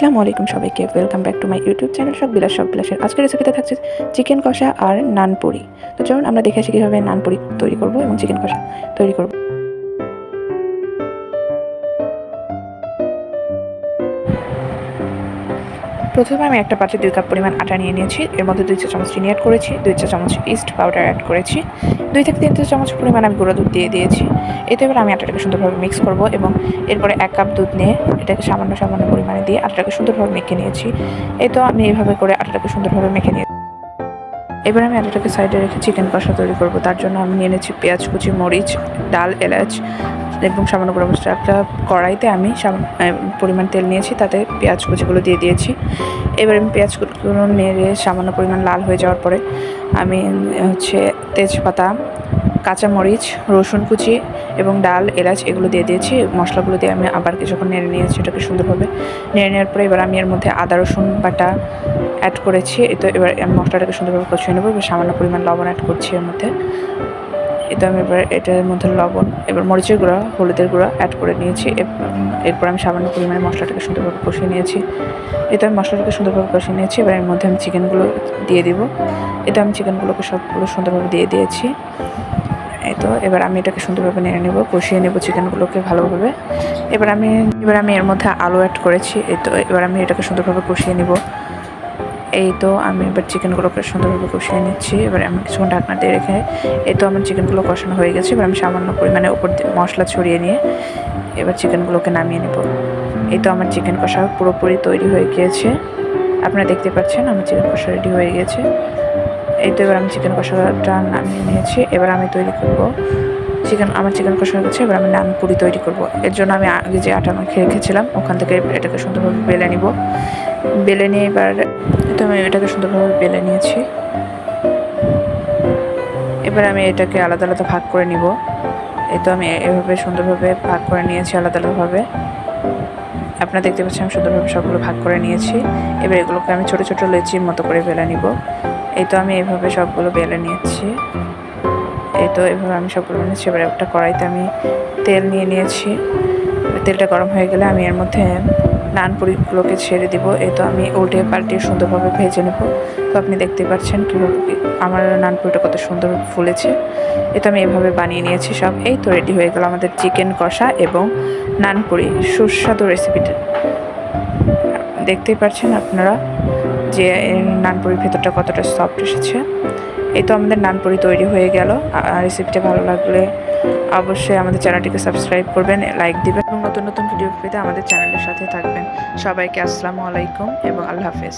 আসসালামু আলাইকুম সবাইকে। Welcome back to my YouTube channel সব বিলাস সব বিলাসের। আজকের রেসিপিতে থাকছে চিকেন কষা আর নানপুরি তো চলুন আমরা দেখে আসি কীভাবে নানপুরি তৈরি করব এবং চিকেন কষা তৈরি করব। প্রথমে আমি একটা পাত্রে দুই কাপ পরিমাণ আটা নিয়ে নিয়েছি। এর মধ্যে দুই চা চামচ চিনি অ্যাড করেছি, দুই চা চামচ ইস্ট পাউডার অ্যাড করেছি, দুই থেকে তিন চা চামচ পরিমাণ আমি গুঁড়ো দুধ দিয়ে দিয়েছি। এতে এবার আমি আটাটাকে সুন্দরভাবে মিক্স করব এবং এরপরে এক কাপ দুধ নিয়ে এটাকে সামান্য সামান্য পরিমাণে দিয়ে আটাটাকে সুন্দরভাবে মেখে নিয়েছি। এই তো আমি এইভাবে করে আটাটাকে সুন্দরভাবে মেখে নিয়ে এবার আমি আটাটাকে সাইডে রেখে চিকেন কষা তৈরি করব। তার জন্য আমি নিয়ে নিয়েছি পেঁয়াজ, কুচি, মরিচ, ডাল, এলাচ এবং সামান্য গরম মশলা একটা কড়াইতে আমি পরিমাণ তেল নিয়েছি, তাতে পেঁয়াজ কুচিগুলো দিয়ে দিয়েছি। এবার আমি পেঁয়াজ কুচিগুলো নেড়ে সামান্য পরিমাণ লাল হয়ে যাওয়ার পরে আমি হচ্ছে তেজপাতা, কাঁচামরিচ, রসুন কুচি এবং ডাল, এলাচ এগুলো দিয়ে দিয়েছি। মশলাগুলো দিয়ে আমি আবার কিছুক্ষণ নেড়ে নিয়েছি এটাকে সুন্দরভাবে নেড়ে নেওয়ার পরে এবার আমি এর মধ্যে আদা, রসুন বাটা অ্যাড করেছি। তো এবার মশলাটাকে সুন্দরভাবে কষিয়ে নেব। এবার সামান্য পরিমাণ লবণ অ্যাড করছি এর মধ্যে। এটা আমি এবার, এটার মধ্যে লবণ, এবার মরিচের গুঁড়া, হলুদের গুঁড়া অ্যাড করে নিয়েছি। এরপর আমি সামান্য পরিমাণে মশলাটাকে সুন্দরভাবে কষিয়ে নিয়েছি। এটা আমি মশলাটাকে সুন্দরভাবে কষিয়ে নিয়েছি। এবার এর মধ্যে আমি চিকেনগুলো দিয়ে দিব। এটা আমি চিকেনগুলোকে সবগুলো সুন্দরভাবে দিয়ে দিয়েছি। এই তো, এবার আমি এটাকে সুন্দরভাবে নেড়ে নেব, কষিয়ে নেব চিকেনগুলোকে ভালোভাবে। এবার আমি এবার আমি এর মধ্যে আলু অ্যাড করেছি। এই তো, এবার আমি এটাকে সুন্দরভাবে কষিয়ে নিব। এই তো আমি এবার চিকেনগুলোকে সুন্দরভাবে কষিয়ে নিচ্ছি। এবার আমি কিছুক্ষণ ঢাকনা দিয়ে রেখে এই তো আমার চিকেনগুলো কষানো হয়ে গেছে। এবার আমি সামান্য পরিমাণে উপর মশলা ছড়িয়ে নিয়ে এবার চিকেনগুলোকে নামিয়ে নেব। এই তো আমার চিকেন কষা পুরোপুরি তৈরি হয়ে গিয়েছে। আপনারা দেখতে পাচ্ছেন আমার চিকেন কষা রেডি হয়ে গেছে। এই তো এবার আমি চিকেন কষাটা নামিয়ে নিয়েছি। এবার আমি তৈরি করব চিকেন আমার চিকেন কষা হয়ে গেছে। এবার আমি নান পুরি তৈরি করব। এর জন্য আমি আগে যে আটা মাখে রেখেছিলাম, ওখান থেকে এটাকে সুন্দরভাবে বেলে নিব। বেলে নিয়ে এবার তো আমি এটাকে সুন্দরভাবে বেলে নিয়েছি। এবার আমি এটাকে আলাদা আলাদা ভাগ করে নিব। এই তো আমি এভাবে সুন্দরভাবে ভাগ করে নিয়েছি আলাদা আলাদাভাবে আপনারা দেখতে পাচ্ছেন আমি সুন্দরভাবে সবগুলো ভাগ করে নিয়েছি। এবার এগুলোকে আমি ছোট ছোট লেচির মতো করে বেলে নিব। এই তো আমি এভাবে সবগুলো বেলে নিয়েছি। এই তো এভাবে আমি সবগুলো নিয়েছি। এবার একটা কড়াইতে আমি তেল নিয়ে নিয়েছি। তেলটা গরম হয়ে গেলে আমি এর মধ্যে নান পুরিগুলোকে ছেড়ে দিব। এ তো আমি উল্টে পাল্টে সুন্দরভাবে ভেজে নেব। তো আপনি দেখতে পাচ্ছেন কীভাবে আমার নান পুরিটা কত সুন্দর ফুলেছে। এ তো আমি এভাবে বানিয়ে নিয়েছি সব। এই তো রেডি হয়ে গেল আমাদের চিকেন কষা এবং নান পুরি সুস্বাদু রেসিপিটা। দেখতেই পাচ্ছেন আপনারা যে নানপুরির ভেতরটা কতটা সফট এসেছে। এই তো আমাদের নানপুরি তৈরি হয়ে গেল। আর রেসিপিটা ভালো লাগলে অবশ্যই আমাদের চ্যানেলটিকে সাবস্ক্রাইব করবেন, লাইক দিবেন, এবং নতুন নতুন ভিডিও পেতে আমাদের চ্যানেলের সাথে থাকবেন। সবাইকে আসসালামু আলাইকুম এবং আল্লাহ হাফেজ।